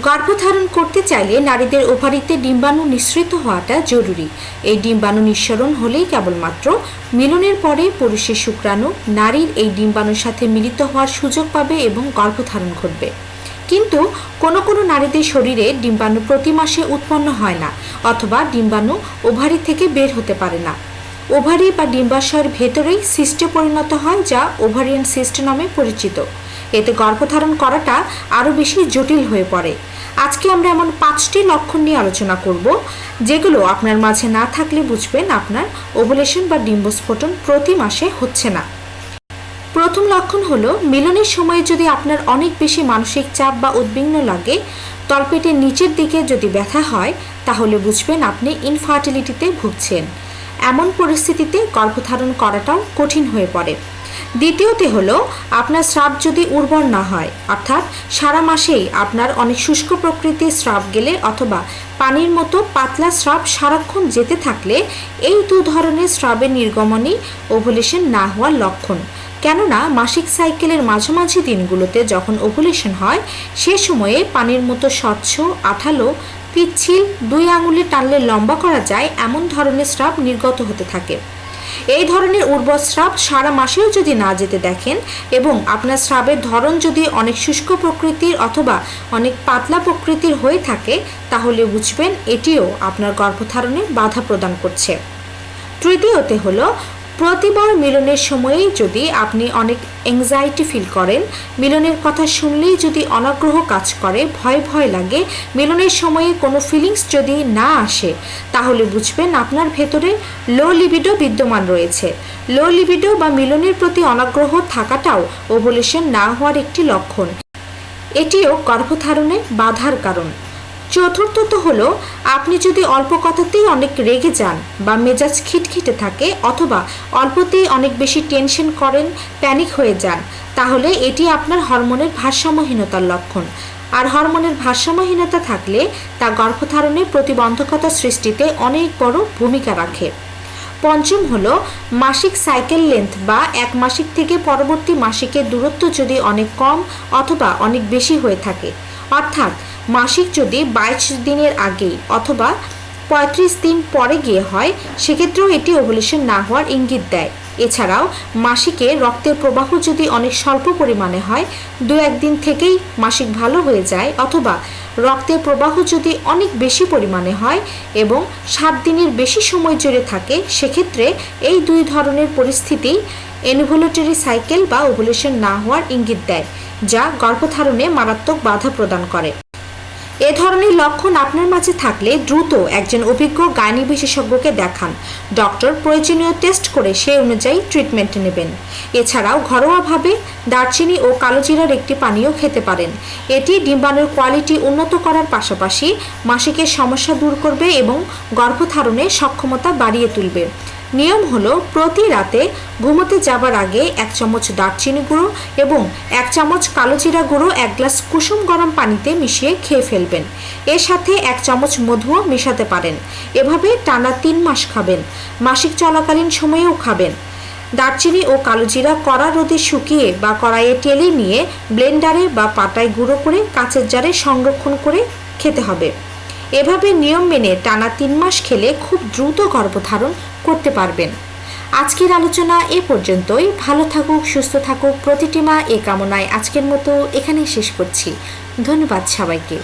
গর্ভধারণ করতে চাইলে নারীদের ওভারিতে ডিম্বাণু নিঃসৃত হওয়াটা জরুরি। এই ডিম্বাণু নিঃসরণ হলেই কেবলমাত্র মিলনের পরে পুরুষের শুক্রাণু নারীর এই ডিম্বাণুর সাথে মিলিত হওয়ার সুযোগ পাবে এবং গর্ভধারণ ঘটবে। কিন্তু কোনো কোনো নারীদের শরীরে ডিম্বাণু প্রতি মাসে উৎপন্ন হয় না, অথবা ডিম্বাণু ওভারি থেকে বের হতে পারে না। ওভারি বা ডিম্বাশয়ের ভেতরেই সিস্টে পরিণত হয়, যা ওভারিয়ান সিস্ট নামে পরিচিত। এতে গর্ভধারণ করাটা আরও বেশি জটিল হয়ে পড়ে। আজকে আমরা এমন পাঁচটি লক্ষণ নিয়ে আলোচনা করব, যেগুলো আপনার মাঝে না থাকলে বুঝবেন আপনার ওভুলেশন বা ডিম্বস্ফোটন প্রতি মাসে হচ্ছে না। প্রথম লক্ষণ হলো, মিলনের সময়ে যদি আপনার অনেক বেশি মানসিক চাপ বা উদ্বিগ্ন লাগে, তলপেটের নিচের দিকে যদি ব্যথা হয়, তাহলে বুঝবেন আপনি ইনফার্টিলিটিতে ভুগছেন। এমন পরিস্থিতিতে গর্ভধারণ করাটাও কঠিন হয়ে পড়ে। দ্বিতীয়তে হলো, আপনার স্রাব যদি উর্বর না হয়, অর্থাৎ সারা মাসেই আপনার অনেক শুষ্ক প্রকৃতির স্রাব গেলে অথবা পানির মতো পাতলা স্রাব সারাক্ষণ যেতে থাকলে এই দু ধরনের স্রাবের নির্গমনই ওভুলেশন না হওয়ার লক্ষণ। কেননা, মাসিক সাইকেলের মাঝামাঝি দিনগুলোতে যখন ওভুলেশন হয়, সে সময়ে পানির মতো স্বচ্ছ, আঠালো, পিচ্ছিল দুই আঙুলে টানলে লম্বা করা যায় এমন ধরনের স্রাব নির্গত হতে থাকে। এই ধরনের উর্বর স্রাব সারা মাসেও যদি না যেতে দেখেন এবং আপনার স্রাবের ধরন যদি অনেক শুষ্ক প্রকৃতির অথবা অনেক পাতলা প্রকৃতির হয়ে থাকে, তাহলে বুঝবেন এটিও আপনার গর্ভধারণে বাধা প্রদান করছে। তৃতীয়তে হলো প্রতিবার মিলনের সময়েই যদি আপনি অনেক অ্যাংজাইটি ফিল করেন, মিলনের কথা শুনলেই যদি অনাগ্রহ কাজ করে, ভয় ভয় লাগে, মিলনের সময়ে কোনো ফিলিংস যদি না আসে, তাহলে বুঝবেন আপনার ভেতরে লো লিবিডো বিদ্যমান রয়েছে। লো লিবিডো বা মিলনের প্রতি অনাগ্রহ থাকাটাও ওভুলেশন না হওয়ার একটি লক্ষণ। এটিও গর্ভধারণে বাধার কারণ। চতুর্থত হলো, আপনি যদি অল্প কথাতেই অনেক রেগে যান বা মেজাজ খিটখিটে থাকে অথবা অল্পতেই অনেক বেশি টেনশন করেন, প্যানিক হয়ে যান, তাহলে এটি আপনার হরমোনের ভারসাম্যহীনতার লক্ষণ। আর হরমোনের ভারসাম্যহীনতা থাকলে তা গর্ভধারণের প্রতিবন্ধকতা সৃষ্টিতে অনেক বড় ভূমিকা রাখে। পঞ্চম হল, মাসিক সাইকেল লেন্থ বা এক মাসিক থেকে পরবর্তী মাসিকের দূরত্ব যদি অনেক কম অথবা অনেক বেশি হয়ে থাকে। অর্থাৎ মাসিক যদি বাইশ দিনের আগে অথবা পঁয়ত্রিশ দিন পরে গিয়ে হয়, সেক্ষেত্রেও এটি ওভুলেশন না হওয়ার ইঙ্গিত দেয়। এছাড়াও, মাসিকে রক্তের প্রবাহ যদি অনেক স্বল্প পরিমাণে হয়, দু একদিন থেকেই মাসিক ভালো হয়ে যায় অথবা রক্তের প্রবাহ যদি অনেক বেশি পরিমাণে হয় এবং সাত দিনের বেশি সময় জুড়ে থাকে, সেক্ষেত্রে এই দুই ধরনের পরিস্থিতি এনভুলেটরি সাইকেল বা ওভুলেশন না হওয়ার ইঙ্গিত দেয়, যা গর্ভধারণে মারাত্মক বাধা প্রদান করে। এ ধরনের লক্ষণ আপনার মাঝে থাকলে দ্রুত একজন অভিজ্ঞ গাইনি বিশেষজ্ঞকে দেখান। ডক্টর প্রয়োজনীয় টেস্ট করে সেই অনুযায়ী ট্রিটমেন্ট নেবেন। এছাড়াও ঘরোয়াভাবে দারচিনি ও কালোজিরার একটি পানীয় খেতে পারেন। এটি ডিম্বাণুর কোয়ালিটি উন্নত করার পাশাপাশি মাসিকের সমস্যা দূর করবে এবং গর্ভধারণে সক্ষমতা বাড়িয়ে তুলবে। নিয়ম হলো, প্রতি রাতে ঘুমোতে যাবার আগে এক চামচ দারচিনি গুঁড়ো এবং এক চামচ কালো জিরা গুঁড়ো, এক গ্লাস কুসুম গরম পানিতে মিশিয়ে খেয়ে ফেলবেন। এর সাথে এক চামচ মধুও মেশাতে পারেন। এভাবে টানা তিন মাস খাবেন। মাসিক চলাকালীন সময়েও খাবেন। দারচিনি ও কালোজিরা কড়া রোদে শুকিয়ে বা কড়াইয়ে টেলে নিয়ে ব্লেন্ডারে বা পাটায় গুঁড়ো করে কাঁচের জারে সংরক্ষণ করে খেতে হবে। এভাবে নিয়ম মেনে টানা তিন মাস খেলে খুব দ্রুত গর্ভধারণ করতে পারবেন। আজকের আলোচনা এ পর্যন্তই। ভালো থাকুক, সুস্থ থাকুক। প্রতিটি মা এ কামনায় আজকের মতো এখানেই শেষ করছি। ধন্যবাদ সবাইকে।